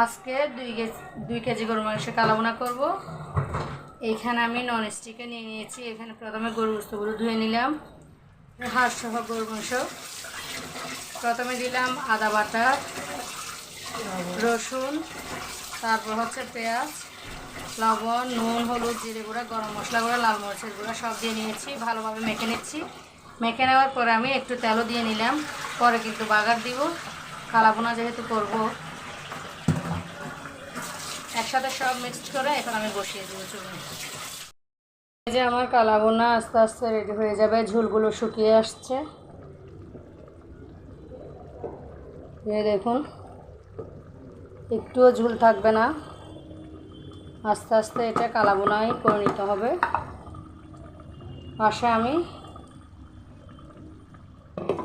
আজকে দুই কেজি দুই কেজি গরু মাংসের কালাবোনা করব। এইখানে আমি নন স্টিকে নিয়ে নিয়েছি। এখানে প্রথমে গরু বস্তুগুলো ধুয়ে নিলাম। হাড় সহ গরু মাংস। প্রথমে দিলাম আদা বাটা, রসুন, তারপর হচ্ছে পেঁয়াজ, লবণ, নুন, হলুদ, জিরে গুঁড়া, গরম মশলা গুঁড়া, লাল মরিচের গুঁড়া সব দিয়ে নিয়েছি। ভালোভাবে মেখে নিচ্ছি। মেখে নেওয়ার পরে আমি একটু তেলও দিয়ে নিলাম। পরে কিন্তু বাগার দিব। কালাবোনা যেহেতু করব একসাথে সব মিক্সড করে এখন আমি বসিয়ে দেবো চুলে এই যে আমার কালাবোনা আস্তে আস্তে রেডি হয়ে যাবে, ঝুলগুলো শুকিয়ে আসছে। দেখুন, একটুও ঝুল থাকবে না। আস্তে আস্তে এটা কালাবোনাই করে নিতে হবে। পাশে আমি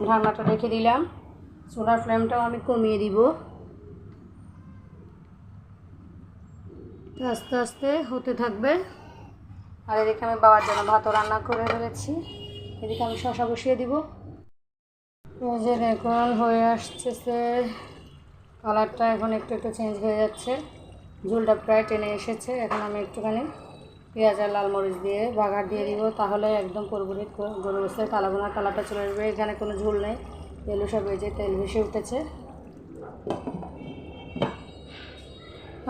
ঢাকনাটা রেখে দিলাম। সোলার ফ্লেমটাও আমি কমিয়ে দিব। আস্তে আস্তে হতে থাকবে। আর এদিকে আমি বাবার জন্য ভাতও রান্না করে ফেলেছি। এদিকে আমি শশা বসিয়ে দিব। যে দেখুন হয়ে আসছে সে কালারটা এখন একটু একটু চেঞ্জ হয়ে যাচ্ছে। ঝোলটা প্রায় টেনে এসেছে। এখন আমি একটুখানি পেঁয়াজ আর লাল মরিচ দিয়ে বাগার দিয়ে দিব। তাহলে একদম পুরোপুরি গরু বসে কালাবোনা কালারটা চলে আসবে। এখানে কোনো ঝোল নেই। তেল সব যে তেল ভেসে উঠেছে।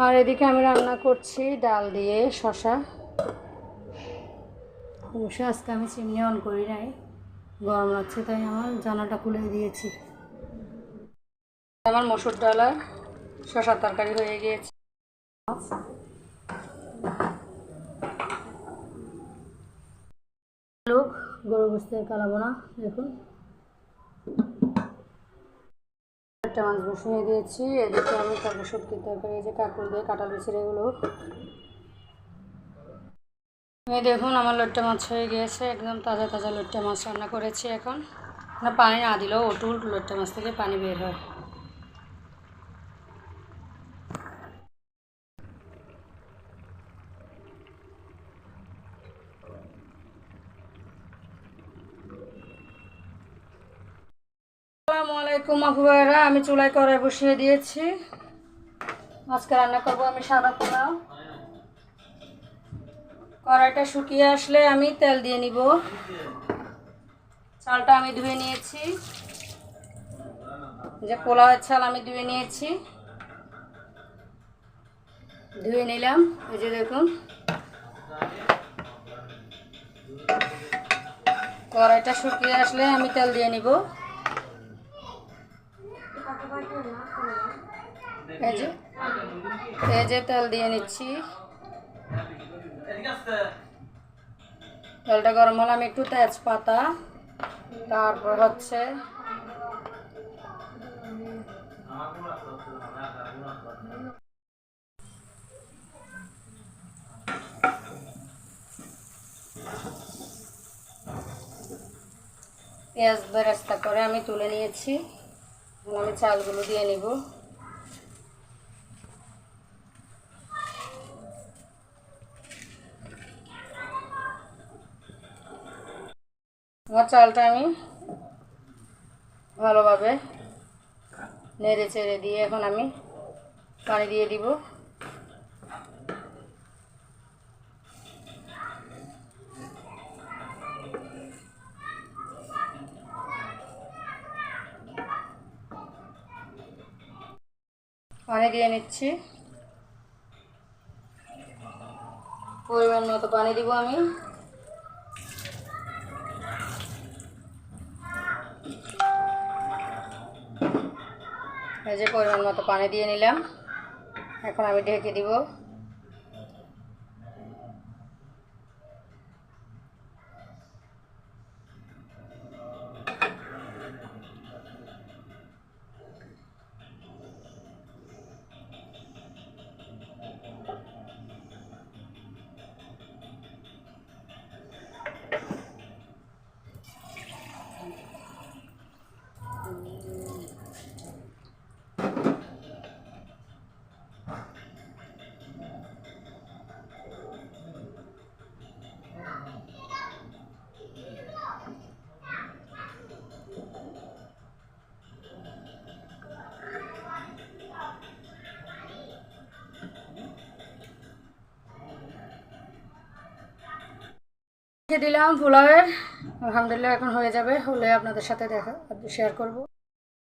আর এদিকে আমি রান্না করছি ডাল দিয়ে শশা অবশ্যই আজকে আমি চিমনি অন করি নাই গরম লাগছে তাই আমার জানাটা খুলে দিয়েছি। আমার মসুর ডাল আর শশার তরকারি হয়ে গিয়েছে। লোক গরু বসতে কালাবো না দেখুন। একটা মাছ বসিয়ে দিয়েছি, এদিকে আমি তারপর শুটকির তরকারি যে কাকুর দিয়ে বিচির এগুলো। এই দেখুন, আমার লোট্টা মাছ হয়ে গিয়েছে, একদম তাজা তাজা লোট্টা মাছ রান্না করেছি এখন। না, পানি না দিলেও ওটুল লোট্টা মাছ থেকে পানি বের হয়। আলাইকুম আপু ভাইরা আমি চুলায় কড়াই বসিয়ে দিয়েছি। আজকে রান্না করব আমি সাদা পোলাও। কড়াইটা শুকিয়ে আসলে আমি তেল দিয়ে নিব। চালটা আমি ধুয়ে নিয়েছি। যে পোলাওয়ের চাল আমি ধুয়ে নিয়েছি। ধুয়ে নিলাম, এই যে দেখুন। কড়াইটা শুকিয়ে আসলে আমি তেল দিয়ে নিব। যে তেল দিয়ে নিচ্ছি। তেলটা গরম হলে আমি একটু তেজপাতা, তারপর হচ্ছে পেঁয়াজ বেরেস্তা করে আমি তুলে নিয়েছি। আমি চালগুলো দিয়ে নিব। আমার চালটা আমি ভালোভাবে নেড়ে চেড়ে দিয়ে এখন আমি পানি দিয়ে দিব। পানি দিয়ে নিচ্ছি। পরিমাণ মতো পানি দিব আমি। এই যে পরিমাণ মতো পানি দিয়ে নিলাম। এখন আমি ঢেকে দিব। রেখে দিলাম পোলাওয়ের। আলহামদুলিল্লাহ এখন হয়ে যাবে। হলে আপনাদের সাথে দেখা শেয়ার করব।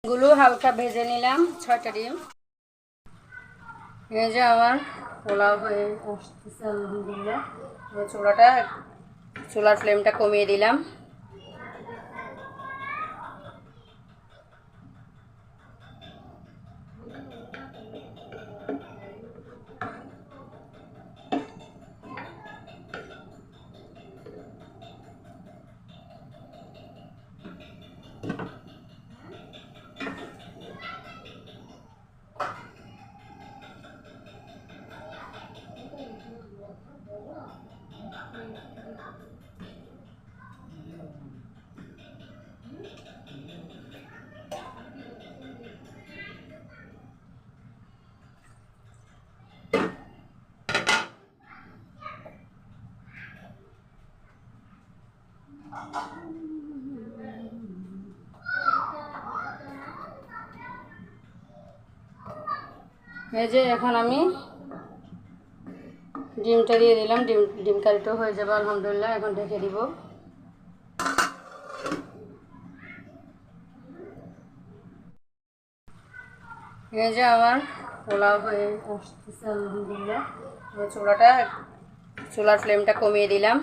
গুলো হালকা ভেজে নিলাম, ছয়টা ডিম। এই যে আমার পোলাও হয়ে আসতেছে, আলহামদুলিল্লাহ। চুলাটা, চুলার ফ্লেমটা কমিয়ে দিলাম। এই যে এখন আমি ডিমটা দিয়ে দিলাম, ডিম ডিম কারিটাও হয়ে যাবে, আলহামদুলিল্লাহ, এখন ঢেকে দিব। এই যে আমার পোলাও হয়ে আসতেছে, আলহামদুলিল্লাহ। চুলাটা, চুলার ফ্লেমটা কমিয়ে দিলাম।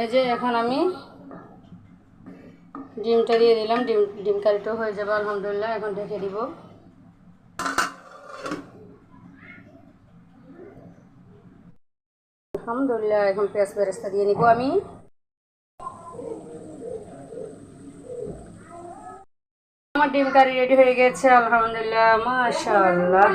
এই যে এখন আমি ডিমটা দিয়ে দিলাম, ডিম ডিম কারিটাও হয়ে যাবে, আলহামদুলিল্লাহ, এখন ঢেকে দিব। আলহামদুলিল্লাহ, এখন পেঁয়াজ বেরেস্তা দিয়ে নিব আমি। আমার ডিম কারি রেডি হয়ে গেছে, আলহামদুলিল্লাহ, মাশাআল্লাহ।